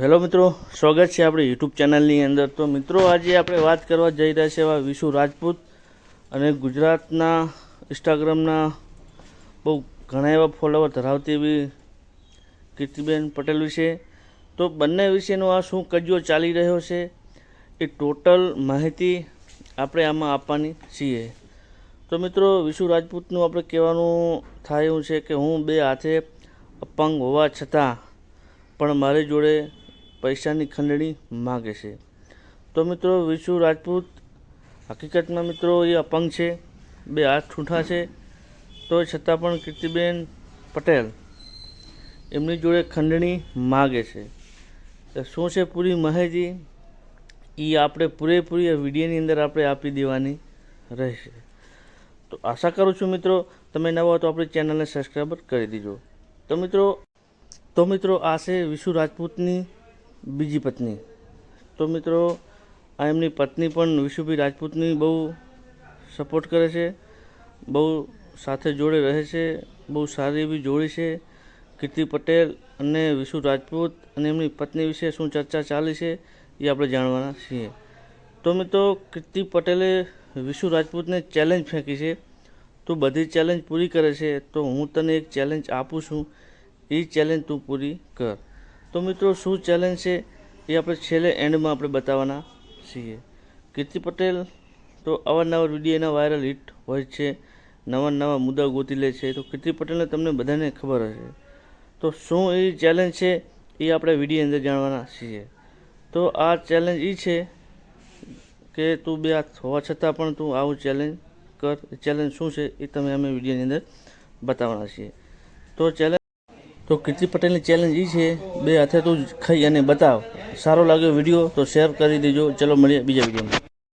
Hello મિત્રો, સ્વાગત છે આપણી યુટ્યુબ ચેનલની અંદર. તો મિત્રો, આજે આપણે વાત કરવા જઈ રહ્યા છે એવા વિશુ રાજપૂત અને ગુજરાતના ઇન્સ્ટાગ્રામના બહુ ઘણા એવા ફોલોવર ધરાવતી એવી કીર્તિબેન પટેલ વિશે. તો બંને વિશેનો આ શું કજિયો ચાલી રહ્યો છે એ ટોટલ માહિતી આપણે આમાં આપવાની છીએ. તો મિત્રો, વિશુ રાજપૂતનું આપણે કહેવાનું થાય એવું છે કે હું બે હાથે અપંગ હોવા છતાં પણ મારી જોડે પૈસાની ખંડણી માગે છે. તો મિત્રો વિશુ રાજપૂત, હકીકતમાં મિત્રો, એ અપંગ છે, બે હાથ ઠૂંઠા છે, તો છતાં પણ કીર્તિબેન પટેલ એમની જોડે ખંડણી માગે છે. તો શું છે પૂરી માહિતી એ આપણે પૂરેપૂરી આ વિડીયોની અંદર આપણે આપી દેવાની રહેશે. તો આશા કરું છું મિત્રો, તમે નવા હો તો આપણી ચેનલને સબસ્ક્રાઈબર કરી દીજો. તો મિત્રો તો મિત્રો, આ છે વિશુ રાજપૂતની બીજી પત્ની. તો મિત્રો, આ એમની પત્ની પણ વિશુભાઈ રાજપૂતની બહુ સપોર્ટ કરે છે, બહુ સાથે જોડે રહે છે, બહુ સારી એવી જોડી છે. કીર્તિ પટેલ અને વિશુ રાજપૂત અને એમની પત્ની વિશે શું ચર્ચા ચાલી છે એ આપણે જાણવાના છીએ. તો મિત્રો, કીર્તિ પટેલે વિશુ રાજપૂતને ચેલેન્જ ફેંકી છે. તું બધી ચેલેન્જ પૂરી કરે છે, તો હું તને એક ચેલેન્જ આપું છું. એ ચેલેન્જ તું પૂરી કર. તો મિત્રો, શું ચેલેન્જ છે એ આપણે છેલ્લે એન્ડમાં આપણે બતાવવાના છીએ. કીર્તિ પટેલ તો અવારનવાર વીડિયો એના વાયરલ હિટ હોય છે નવા નવા મુદ્દા ગોતી લે છે. તો કીર્તિ પટેલને તમને બધાને ખબર હશે. તો શું એ ચેલેન્જ છે એ આપણે વીડિયો અંદર જાણવાના છીએ. તો આ ચેલેન્જ એ છે કે તું બે હાથ હોવા છતાં પણ તું આવું ચેલેન્જ કર. ચેલેન્જ શું છે એ તમે અમે વિડીયોની અંદર બતાવવાના છીએ. તો ચેલેન્જ તો કીર્તિ પટેલની ચેલેન્જ એ છે, બે હાથે તું ખાઈ અને બતાવ. સારો લાગ્યો વીડિયો, તો શેર કરી દેજો. ચલો મળીએ બીજા વિડીયોમાં.